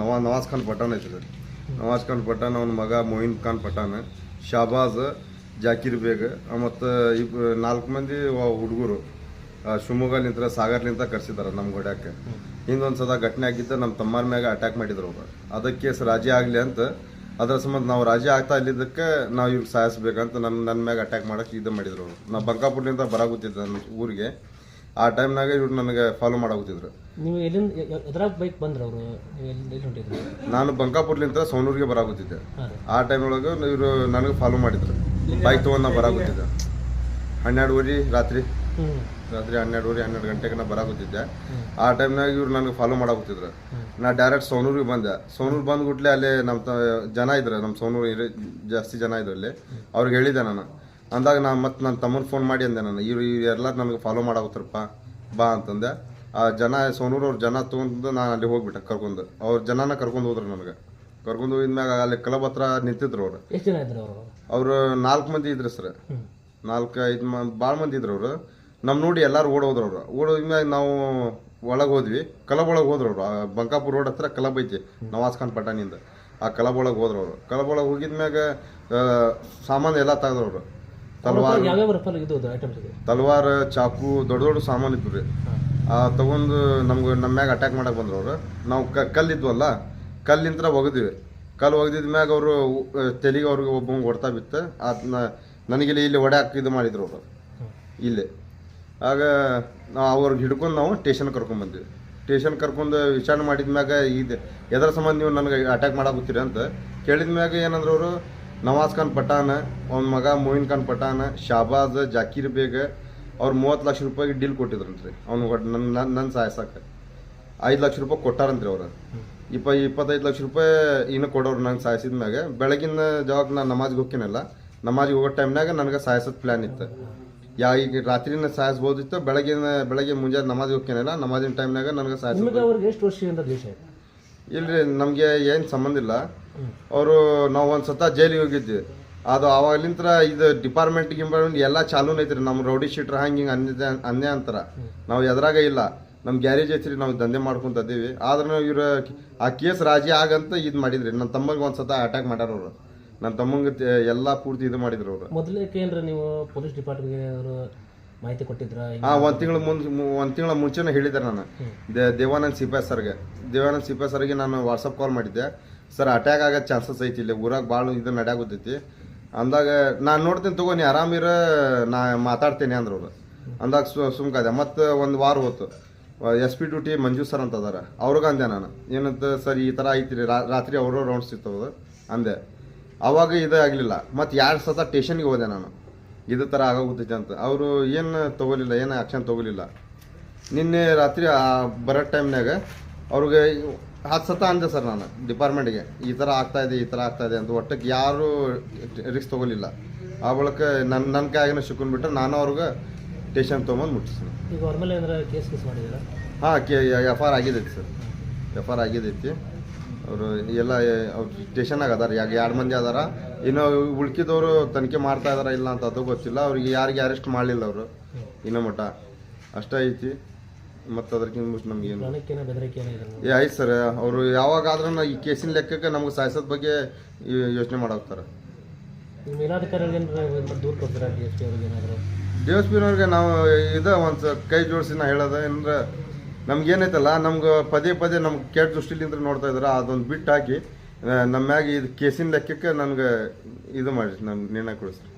ನವಾ ನವಾಜ್ ಖಾನ್ ಪಠಾನ್ ಐತೆ ಸರ್ ನವಾಜ್ ಖಾನ್ ಪಠಾನ್ ಅವನ ಮಗ ಮೊಯಿನ್ ಖಾನ್ ಪಠಾನ್ ಶಾಬಾಜ್, ಜಾಕಿರ್ ಬೇಗ್ ಮತ್ತು ಇಬ್ ನಾಲ್ಕು ಮಂದಿ ಹುಡುಗರು ಶಿವಮೊಗ್ಗಲಿಂದ ಸಾಗರ್ಲಿಂತ ಕರ್ಸಿದ್ದಾರೆ ನಮ್ಮ ಗೋಡ್ಯಾಕೆ. ಹಿಂದೊಂದು ಸದ ಘಟನೆ ಆಗಿದ್ದ ನಮ್ಮ ತಮ್ಮರ ಮ್ಯಾಗ ಅಟ್ಯಾಕ್ ಮಾಡಿದ್ರು ಅವರು. ಅದಕ್ಕೆ ಕೇಸ್ ರಾಜಿ ಆಗಲಿ ಅಂತ, ಅದ್ರ ಸಂಬಂಧ ನಾವು ರಾಜಿ ಆಗ್ತಾ ಇಲ್ಲಿದ್ದಕ್ಕೆ ನಾವು ಇವ್ರಿಗೆ ಸಾಯಿಸ್ಬೇಕಂತ ನನ್ನ ನನ್ನ ಮ್ಯಾಗ ಅಟ್ಯಾಕ್ ಮಾಡೋಕ್ಕೆ ಇದು ಮಾಡಿದ್ರು ಅವರು. ನಾವು ಬಂಕಾಪುರ್ಲಿಂದ ಬರಾಗುತ್ತಿದ್ದೆ ನನ್ನ ಊರಿಗೆ. ಆ ಟೈಮ್ನಾಗ ಇವ್ರು ನನಗೆ ಫಾಲೋ ಮಾಡಾಗುತ್ತಿದ್ರು ನೀವು ಎಲ್ಲಿಂದ ಎದ್ರಾಗ ಬೈಕ್ ಬಂದ್ರೆ ಅವರು? ನೀವು ಎಲ್ಲಿ ಎಲ್ಲಿ ಹೊಂಟಿದ್ರಿ? ನಾನು ಬಂಕಾಪುರ್ಲಿಂದ ಸೋನೂರಿಗೆ ಬರಾಗುತ್ತಿದ್ದೆ ಹಾಂ. ಆ ಟೈಮ್ ಒಳಗೆ ಇವರು ನನಗೆ ಫಾಲೋ ಮಾಡಿದ್ರು. ಬೈಕ್ ತೊಗೊಂಡು ನಾ ಬರಾಗುತ್ತಿದ್ದೆ ಹನ್ನೆರಡುವರೆ ರಾತ್ರಿ. ರಾತ್ರಿ ಹನ್ನೆರಡುವರೆ ಹನ್ನೆರಡು ಗಂಟೆಗೆ ನಾ ಬರಾಗುತ್ತಿದ್ದೆ ಆ ಟೈಮ್ನಾಗ ಇವ್ರು ನನಗೆ ಫಾಲೋ ಮಾಡಾಗುತ್ತಿದ್ರು ನಾ ಡೈರೆಕ್ಟ್ ಸೋನೂರಿಗೆ ಬಂದೆ. ಸೋನೂರು ಬಂದ್ಬಿಟ್ಲೆ ಅಲ್ಲೇ ನಮ್ಮ ಜನ ಇದ್ರು ನಮ್ಮ ಸೋನೂರು ಜಾಸ್ತಿ ಜನ ಇದ್ರು ಅಲ್ಲಿ. ಅವ್ರಿಗೆ ಹೇಳಿದೆ ನಾನು. ಅಂದಾಗ ನಾನು ಮತ್ತೆ ನನ್ನ ತಮ್ಮನ ಫೋನ್ ಮಾಡಿ ಅಂದೆ ನಾನು ಇವ್ರು ಎಲ್ಲ ನನಗೆ ಫಾಲೋ ಮಾಡಾಕತ್ರಪ್ಪ ಬಾ ಅಂತಂದೆ. ಆ ಜನ ಸೋನೂರು ಅವ್ರ ಜನ ತೊಗೊಂಡು ನಾನು ಅಲ್ಲಿ ಹೋಗ್ಬಿಟ್ಟೆ ಕರ್ಕೊಂಡು. ಅವ್ರ ಜನನ ಕರ್ಕೊಂಡು ಹೋದ್ರು ನನಗೆ ಕರ್ಕೊಂಡು ಹೋಗಿದ್ಮ್ಯಾಗ ಅಲ್ಲಿ ಕ್ಲಬ್ ಹತ್ರ ನಿಂತಿದ್ರು ಅವ್ರು. ಅವರು? ನಾಲ್ಕು ಮಂದಿ ಇದ್ರು ಸರ್. ನಾಲ್ಕು ಐದು ಮ ಭಾಳ ಮಂದಿ ಇದ್ರು ಅವರು. ನಮ್ಮ ನೋಡಿ ಎಲ್ಲರೂ ಓಡೋದ್ರು ಅವರು. ಓಡೋದ್ಮ್ಯಾಗ ನಾವು ಒಳಗೆ ಹೋದ್ವಿ. ಕ್ಲಬ್ ಒಳಗೆ ಹೋದ್ರು ಅವರು. ಬಂಕಾಪುರ ರೋಡ್ ಹತ್ರ ಕ್ಲಬ್ ಐತಿ ನವಾಜ್ ಖಾನ್ ಪಟಾಣಿಯಿಂದ ಆ ಕ್ಲಬ್ ಒಳಗೆ ಹೋದ್ರು ಅವರು. ಕ್ಲಬ್ ಒಳಗೆ ಹೋಗಿದ್ಮ್ಯಾಗ ಸಾಮಾನು ಎಲ್ಲ ತೆಗೆದ್ರು ಅವರು. ತಲ್ವಾರ್ ತಲವಾರ ಚಾಕು ದೊಡ್ಡ ದೊಡ್ಡ ಸಾಮಾನು ಇದ್ವು ರೀ ಆ ತಗೊಂಡು ನಮ್ಗೆ ನಮ್ಮ ಮ್ಯಾಗ ಅಟ್ಯಾಕ್ ಮಾಡಕ್ಕೆ ಬಂದ್ರು ಅವರು ನಾವು ಕ ಕಲ್ಲಿದ್ವಲ್ಲ ಕಲ್ಲಿಂತ್ರ ಒಗದ್ವಿ. ಕಲ್ಲು ಒಗೆದಿದ ಮ್ಯಾಗ ಅವರು ತೆಲಿಗೆ ಅವ್ರಿಗೆ ಒಬ್ಬ ಹೊಡ್ತಾ ಬಿತ್ತು. ಅದನ್ನ ನನಗಿಲ್ಲಿ ಇಲ್ಲಿ ಒಡ್ಯಾಕ್ ಇದು ಮಾಡಿದ್ರು ಅವರು. ಇಲ್ಲಿ. ಆಗ ನಾವು ಅವ್ರಿಗೆ ಹಿಡ್ಕೊಂಡು ನಾವು ಸ್ಟೇಷನ್ ಕರ್ಕೊಂಡ್ ಟೇಷನ್ ಸ್ಟೇಷನ್ ಕರ್ಕೊಂಡು ವಿಚಾರಣೆ ಮಾಡಿದ ಮ್ಯಾಗ ಇದು ಎದರ ಸಂಬಂಧ ನೀವು ನನಗೆ ಅಟ್ಯಾಕ್ ಮಾಡಾಕತ್ತೀರಿ ಅಂತ ಕೇಳಿದ ಮ್ಯಾಗ ಏನಂದ್ರೆ ಅವರು ನವಾಜ್ ಖಾನ್ ಪಠಾನ್ ಅವನ ಮಗ ಮೊಯಿನ್ ಖಾನ್ ಪಠಾನ್ ಶಾಬಾಜ್, ಜಾಕೀರ್ ಬೇಗ್ ಅವ್ರು ಮೂವತ್ತು ಲಕ್ಷ ರೂಪಾಯಿಗೆ ಡೀಲ್ ಕೊಟ್ಟಿದ್ರಂತ್ರಿ. ಅವ್ನು ನನ್ನ ನನ್ನ ಸಾಯಸಕ್ಕೆ ಐದು ಲಕ್ಷ ರೂಪಾಯಿ ಕೊಟ್ಟಾರಂತ್ರಿ ಅವ್ರು. ಇಪ್ಪ, ಇಪ್ಪತ್ತೈದು ಲಕ್ಷ ರೂಪಾಯಿ ಇನ್ನು ಕೊಡೋರು ನಂಗೆ ಸಾಯಿಸಿದ ಮ್ಯಾಗ. ಬೆಳಗಿನ ಜಾವಾಗ ನಾನು ನಮಾಜ್ಗೆ ಹೋಗ್ತೀನಲ್ಲ, ನಮಾಜ್ಗೆ ಹೋಗೋ ಟೈಮ್ನಾಗ ನನಗೆ ಸಾಯಿಸೋದು ಪ್ಲ್ಯಾನ್ ಇತ್ತು. ಯಾ, ಈಗ ರಾತ್ರಿನ ಸಾಯಿಸ್ಬೋದಿತ್ತು, ಬೆಳಗಿನ, ಬೆಳಗ್ಗೆ ಮುಂಜಾನೆ ನಮಾಜ್ ಹೋಗ್ತೀನಲ್ಲ, ನಮಾಜಿನ ಟೈಮ್ನಾಗ ನನಗೆ ಸಾಯಿಸ್ ಎಷ್ಟು ವರ್ಷದಿಂದ ಇದೆ ಇಲ್ರಿ, ನಮಗೆ ಏನು ಸಂಬಂಧ ಇಲ್ಲ. ಅವರು ನಾವು ಒಂದು ಸತ ಜೈಲಿಗೆ ಹೋಗಿದ್ವಿ. ಅದು ಅವಾಗ್ಲಿಂತ್ರ ಇದು ಡಿಪಾರ್ಟ್ಮೆಂಟ್ ಗಿಂಪಾರ್ಟ್ಮೆಂಟ್ ಎಲ್ಲ ಚಾಲೂನ್ ಐತ್ರಿ. ನಮ್ಮ ರೌಡಿ ಶೀಟ್ರ್ ಹಂಗೆ ಹಿಂಗೆ ಅನ್ಯ ಅಂತಾರ ನಾವು ಎದ್ರಾಗ ಇಲ್ಲ. ನಮ್ಮ ಗ್ಯಾರೇಜ್ ಐತ್ರಿ, ನಾವು ದಂಧೆ ಮಾಡ್ಕೊಂತ ಅದೀವಿ ಆದ್ರೂ ಇವ್ರ ಆ ಕೇಸ್ ರಾಜಿ ಆಗಂತ ಇದು ಮಾಡಿದ್ರಿ. ನನ್ನ ತಮ್ಮಗೆ ಒಂದು ಸತ ಅಟ್ಯಾಕ್ ಮಾಡ್ಯಾರ ಅವರು. ನನ್ನ ತಮ್ಮಂಗೆ ಎಲ್ಲ ಪೂರ್ತಿ ಇದು ಮಾಡಿದ್ರು ಅವರು. ಏನ್ರ ನೀವು ಪೊಲೀಸ್ ಡಿಪಾರ್ಟ್ಮೆಂಟ್ಗೆ ಅವರು ಮಾಹಿತಿ ಕೊಟ್ಟಿದ್ರ? ಹಾ ಒಂದು ತಿಂಗಳ ಮುಂದೆ ಒಂದು ತಿಂಗಳ ಮುಂಚೆನೆ ಹೇಳಿದ್ದೆ ನಾನು. ದೇ- ದೇವಾನಂದ್ ಸಿಪಾಯಿ ಸರ್ಗೆ. ದೇವಾನಂದ್ ಸಿಪಾಯಿ ಸರ್ಗೆ ನಾನು ವಾಟ್ಸಪ್ ಕಾಲ್ ಮಾಡಿದ್ದೆ. ಸರ್ ಅಟ್ಯಾಕ್ ಆಗೋ ಚಾನ್ಸಸ್ ಐತಿ ಇಲ್ಲಿ ಊರಾಗ ಭಾಳ ಇದು ನಡೆಯಾಗುತ್ತೈತಿ ಅಂದಾಗ ನಾನು ನೋಡ್ತೀನಿ ತಗೋ ನೀ ಆರಾಮಿರ ನಾ ಮಾತಾಡ್ತೇನೆ ಅಂದ್ರು ಅವ್ರು. ಅಂದಾಗ ಸು ಸುಮ್ಕಾದೆ ಮತ್ತೆ ಒಂದು ವಾರ ಹೋತು. S P duty Manju sir ಅಂತ ಅದಾರ. ಅವ್ರಿಗೆ ಅಂದೆ ನಾನು. ಏನಂತ ಸರ್ ಈ ಥರ ಐತಿ ರಾ- ರಾತ್ರಿ ಅವರು ರೌಂಡ್ಸ್ ಸಿಗ್ತವೆ ಅಂದೆ. ಅವಾಗ ಇದು ಆಗಲಿಲ್ಲ ಮತ್ತು ಎರಡು ಸತ ಸ್ಟೇಷನ್ಗೆ ಹೋದೆ ನಾನು. ಇದು ಥರ ಆಗೋಗುತ್ತೈತೆ ಅಂತ. ಅವರು ಏನು ತೊಗೊಲಿಲ್ಲ ಏನು ಆ್ಯಕ್ಷನ್ ತೊಗೊಲಿಲ್ಲ. ನಿನ್ನೆ ರಾತ್ರಿ ಬರೋ ಟೈಮ್ನಾಗ ಅವ್ರಿಗೆ ಹತ್ತು ಸತ ಅಂದೆ ಸರ್ ನಾನು ಡಿಪಾರ್ಟ್ಮೆಂಟ್ಗೆ ಈ ಥರ ಆಗ್ತಾ ಇದೆ ಈ ಥರ ಆಗ್ತಾ ಇದೆ ಅಂತ. ಒಟ್ಟಕ್ಕೆ ಯಾರೂ ರಿಸ್ಕ್ ತೊಗೊಲಿಲ್ಲ. ಆ ಬಳಿಕ ನನ್ನ ನನ್ನ ಕೈಯಾಗಿನ ಸಿಕ್ಕೊಂಡ್ಬಿಟ್ರೆ ನಾನು ಅವ್ರಿಗೆ ಟೇಷನ್ ತೊಗೊಂಬಂದು ಮುಟ್ಟಿಸ್ತೀನಿ. ಈಗ ಅವ್ರ ಮೇಲೆ ಏನಾರ ಕೇಸ್ ಕೇಸ್ ಮಾಡಿದ್ದೀರಾ ಹಾಂ ಕೆ ಎಫ್ ಆರ್ ಆಗಿದೈತಿ ಸರ್. ಎಫ್ ಆರ್ ಆಗಿದೈತಿ. ಅವರು ಎಲ್ಲ ಅವ್ರು ಸ್ಟೇಷನಾಗ ಅದಾರ. ಯಾಕೆ ಎರಡು ಮಂದಿ ಅದಾರ? ಇನ್ನು ಉಳ್ಕಿದವರು ತನಿಖೆ ಮಾಡ್ತಾ ಇದಾರ ಇಲ್ಲ ಅಂತ ಅದು ಗೊತ್ತಿಲ್ಲ. ಅವ್ರಿಗೆ ಯಾರಿಗೆ ಅರೆಸ್ಟ್ ಮಾಡಲಿಲ್ಲ ಅವರು. ಇನ್ನೂ ಮಟ್ಟ ಅಷ್ಟೇ ಐತಿ. ಮತ್ತು ಅದಕ್ಕಿಂತ ಮುಂಚೆ ನಮ್ಗೇನು ಪ್ರಾಣಕ್ಕೇನೋ ಬೆದರಿಕೆ ಏನೋ ಇದೆ ಏ ಆಯ್ತು ಸರ್. ಅವರು ಯಾವಾಗಾದ್ರೂ ಈ ಕೇಸಿನ ಲೆಕ್ಕಕ್ಕೆ ನಮ್ಗೆ ಸಾಯಿಸೋದ್ ಬಗ್ಗೆ ಯೋಚನೆ ಮಾಡೋಗ್ತಾರೆ ಈಗ ಮೇಲಾಧಿಕಾರಿಗಳಿಗೆ ಏನಾರ ದೂರ ಕೊಡ್ತೀರಾ? ಡಿ ಎಸ್ ಪಿ ಅವ್ರಿಗೆ ಏನಾದರೂ? ಡಿ ಪಿನವ್ರಿಗೆ ನಾವು ಇದು ಒಂದು ಕೈ ಜೋಡಿಸಿ ನಾ ಹೇಳೋದು ಏನಂದ್ರೆ ನಮ್ಗೆ ಏನೈತಲ್ಲ ನಮ್ಗೆ ಪದೇ ಪದೇ ನಮ್ಗೆ ಕೆಟ್ಟ ದೃಷ್ಟಿಲಿಂದ ನೋಡ್ತಾ ಇದ್ದಾರೆ ಅದೊಂದು ಬಿಟ್ಟು ಹಾಕಿ ನಮ್ಮ ಮ್ಯಾಗ ಇದು ಕೇಸಿನ ಲೆಕ್ಕಕ್ಕೆ ನನಗೆ ಇದು ಮಾಡಿರಿ ನಮ್ಗೆ ನಿರ್ಣಯ ಕೊಡಿಸ್ರಿ.